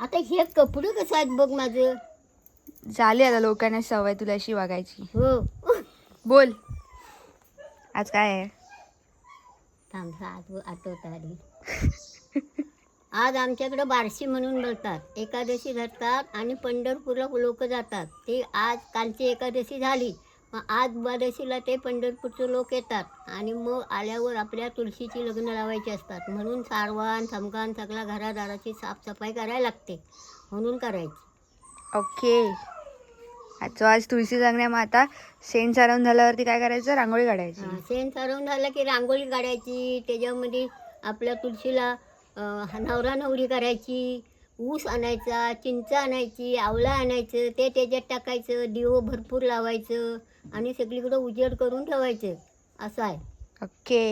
आता हे कपडे कसं आहेत बघ माझं. झाली आता लोकांना सवय तुला अशी वागायची. हो. बोल. आज काय आहे? थांब आठव आठवत आली. आज आमच्याकडे बारशी म्हणून बोलतात. एकादशी धरतात आणि पंढरपूरला लोक जातात. ते आज कालची एकादशी झाली. मग आज द्वादशीला ते पंढरपूरचे लोक येतात आणि मग आल्यावर आपल्या तुळशीची लग्न लावायची असतात. म्हणून सारवान समकान सगळ्या घरादाराची साफसफाई करायला लागते. म्हणून करायची. ओके. आजचं आज तुळशी जागण्या मग आता शेण सारवून झाल्यावरती काय करायचं? रांगोळी काढायची. शेण सारवून झालं की रांगोळी काढायची. त्याच्यामध्ये आपल्या तुळशीला नवरा नवरी करायची. ऊस आणायचा चिंच आणायची आवळा आणायचं ते त्याच्यात टाकायचं दिवं भरपूर लावायचं आणि सगळीकडं उजेड करून ठेवायचं. असं आहे. ओके.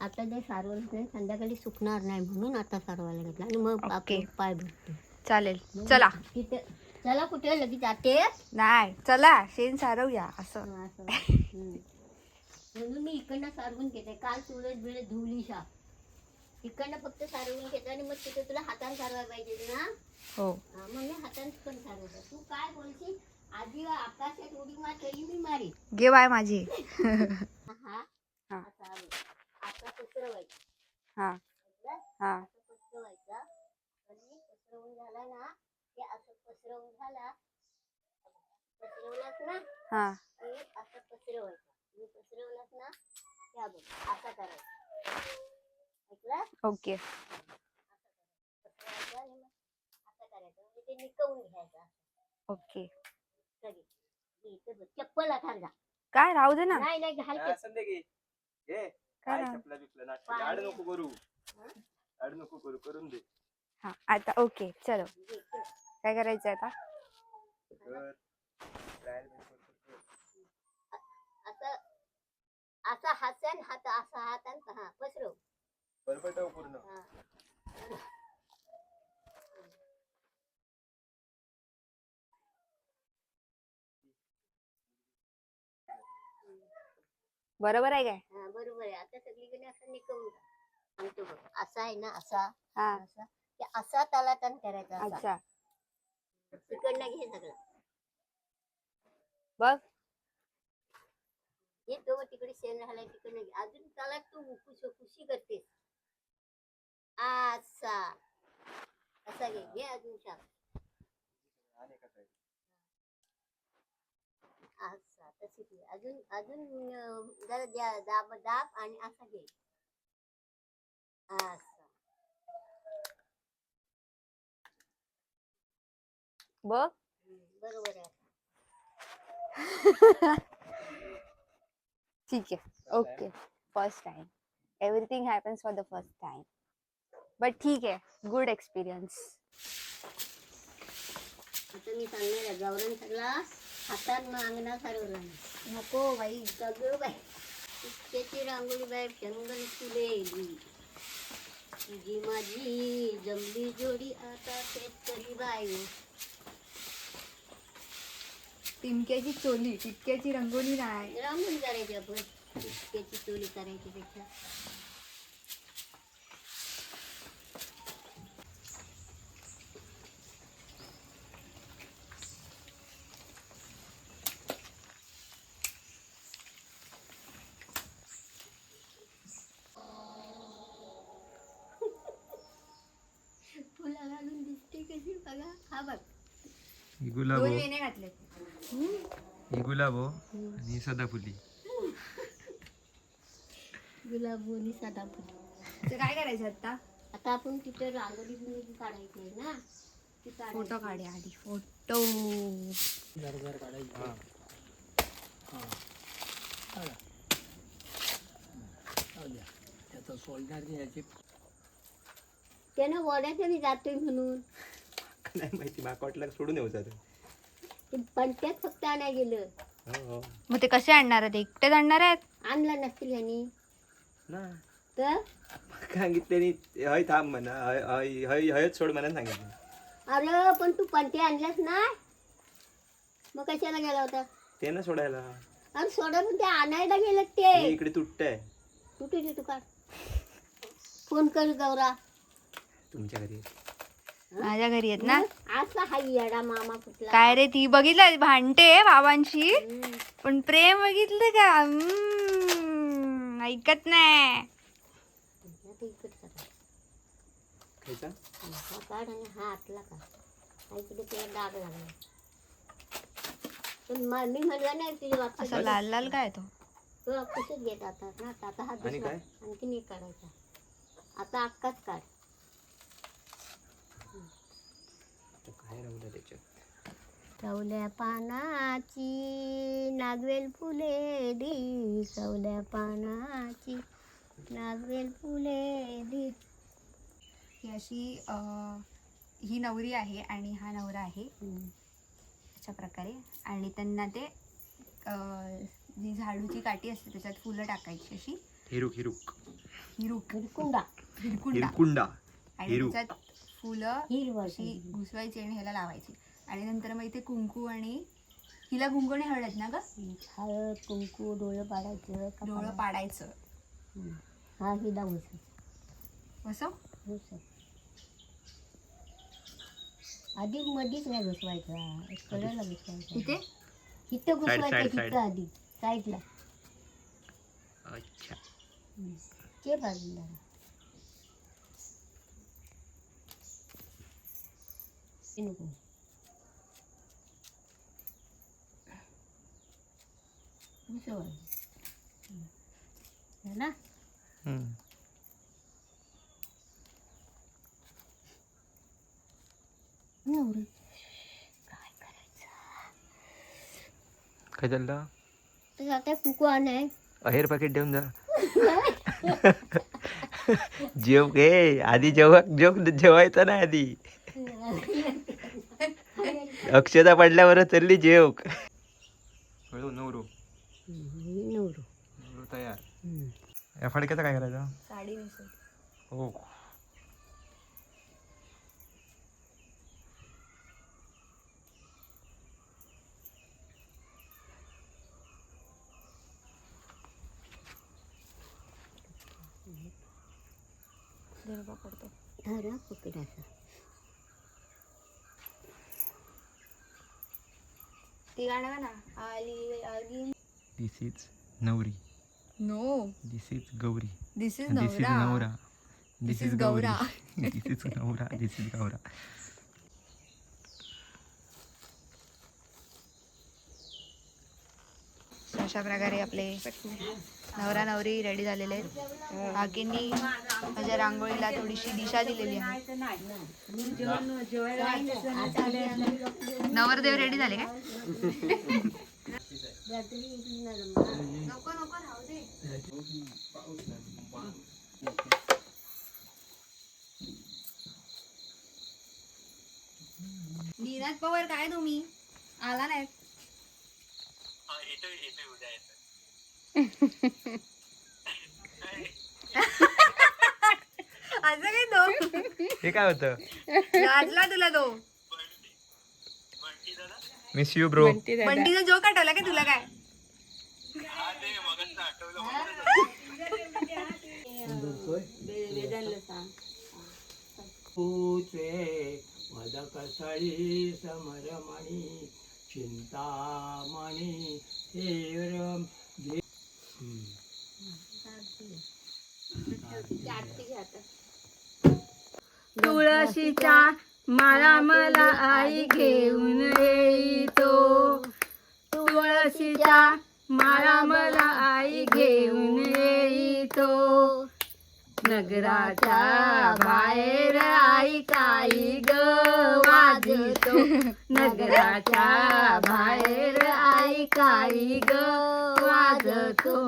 आता जे सारवलं ते संध्याकाळी सुकणार नाही म्हणून आता सारवायला घेतलं आणि मग ओके. आपले पाय भरते. चालेल. चला. तिथे चला कुठे लगेच जाते नाही. चला. शेण सारवूया. असं. असं. हम्म. म्हणून मी इकडनं सारवून घेते. काल तुळस बिळस धुवली इकडनं फक्त सारवून घेते आणि मग तिथे तुला हाताने सारवायला पाहिजे ना. हो. हा, मग मी हाताने पण सारवतो तू काय बोलशील? आधी आकाशात उडी मार तरी मी मारी घे बाय माझी. हा हा. आता पसरवायचं. हा. ऐकलं? हा. असं पसरवायचं. आणि पसरवून झाला ना ते असं पसरवून झाला ना हा. असं पसरवायचं. मी पसरवलास ना त्या बघ असा करायचा. ऐकलं ओके. पसरवायचं आणि मग असं करायचं म्हणजे ते निकवून घ्यायचं ओके सगळे हे इथं बघ, चप्पल काय राहू दे ना नाही नाही घाल. काय? चपला बिपला नाटक नको करू हा? नको करू करून दे हा आता ओके चलो. काय करायचं आता कर. Trial बिल करतो, कर. असं असा हातान हात असा हातान हा पसरव पूर्ण हा बरोबर आहे काय? हा बरोबर आहे. आता सगळीकडे असं निकवून जा. आणि तो बघ असा आहे ना असा हा. असा. ते असा तलातन करायचा असा. अच्छा. तिकडनं घे सगळं. बघ. हे तो तिकडे शेण राहिलाय तिकडनं घे. अजून त्याला तू कुशी कुशी करतेस. असा. असा घे घे अजून आणि side. असा तशी घे अजून अजून जरा द्या- दाब दाब आणि असा घे. असा. बघ. बरोबर आहे ठीक आहे. Okay. First time everything happens for the first time but ठीक आहे. गुड एक्सपिरियन्स आता मी सांगणार आहे गावरान सगळा हातात मागणा सारवला नको बाई. सगळं बाई. इतक्याची रांगोळी बाई शंगल फुलेली. तुझी माझी जमली जोडी आता शेतकरी बाई. टिमक्याची चोली टिपक्याची रंगोली नाही. रांगोळी करायची आपण. इतक्याची चोरी करायची पेक्षा बघा हा बघ. ही दोन गुलाबो वेण्या घातले ही गुलाबो आणि ही सदाफुली गुलाब आणि सदाफुल तर काय करायचं आता? आता आपण तिथे रांगोळी बिंगोळी काढायची आहे ना? ती काढायची. फोटो काढूया आधी फोटो. त्यानं वड्याचं मी जातोय म्हणून? नाही माहिती माका वाटलं सोडून येऊ जात. ते पंट्यात फक्त आणाय गेलं. हो. मग ते कसे आणणार आहेत? एकटेच आणणार आहेत? आणलं नसतील यांनी ना. तर? सांगितले हय थांब म्हणा हय हय हय हयच सोड म्हणा सांगितलं. अरे पण तू पंटे आणलास ना? मग कशाला गेला होता? ते ना सोडायला. अरे सोडा पण ते आणायला गेलं हे ते इकडे तुटतंय. कुठे ते तू काढ. फोन कर गौरा. तुमच्या घरी. माझ्या घरी आहेत ना? असा हा येडा मामा कुठला? काय रे ती बघितलं? भांडते बाबांशी. पण प्रेम बघितलं का? हम्म, ऐकत नाही. आता इकडे करा. खायचा? हा काढ आणि हा आतला का हा इकडे तुला डाग लागला. पण म- मी म्हणलं नाही तुझ्या असं बाबतीत लाल लाल काय तो? तुला कसं घेत आता ना आता हा आणि दुसरा. काय? आणखीन एक काढायचा. आता अक्काच काढ. राहू त्याच्यात. सवल्या पानाची नागवेल फुले दी सवल्या पानाची नागवेल फुले दी. ही अशी अं, ही नवरी आहे आणि हा नवरा आहे. अशा प्रकारे. आणि त्यांना ते अं, जी झाडूची काठी असते त्याच्यात फुलं टाकायची अशी. हिरुक हिरुक. हिरुक. हिरकुंडा. हिरकुंडा. हिरकुंडा. आणि हिरू. त्याच्यात फुलं अशी घुसवायची आणि ह्याला लावायची. आणि नंतर मग इथे कुंकू आणि हिला कुंकू आणि हळद ना ग? हळद कुंकू डोळं पाडायचं. डोळं पाडायचं. हा हिला घुस असं? आधी मधीच नाही घुसवायचा. कडेला घुसवायचा. इथे? इथं घुसवायचं तिथं. आधी. साईडला अच्छा. ते बाजूला. नको. नवरी काय करायचं काय चाललं आहे अहेर पाकिट देऊन जा जेव घे आधी जेव्हा जेव जेवायचं ना आधी अक्षता पडल्यावर चालली जेव नवरू. नवरू. नवरू तयार. या फडक्याचा काय करायचा? साडी हो. पडतो. धरा पकडायचा. ती गाणं ना आली आली. दिस इज नवरी. No this is Gauri. This is this is नवरा. This is Gaura. This is नवरा. This is Gaura. अशा प्रकारे आपले नवरा नवरी रेडी झालेले आहेत. बाकींनी माझ्या रांगोळीला थोडीशी दिशा दिलेली आहे. नवरदेव रेडी झाले काय? नको नको राहू दे नीरज पवार काय तुम्ही? आला नाही असं काय तो हे काय होतं? लाजला तुला तो मिस यू ब्रो बंटीचा जोक आठवला का तुला काय? पूचे मदकसळी समरमणी चिंतामणी तीव्र घे तुळशीचा माळा मला आई घेऊन येतो. तुळशीचा माळा मला आई घेऊन येतो. नगराच्या बाहेर आई काही ग वाजतो. नगराच्या बाहेर आई काही ग वाजतो.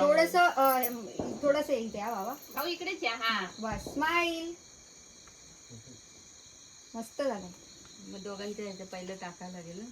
थोडस थोडस इथे हा बाबा. इकडेच बस स्माईल मस्त झालं. मग दोघांचं पहिलं टाकायला लागेल ना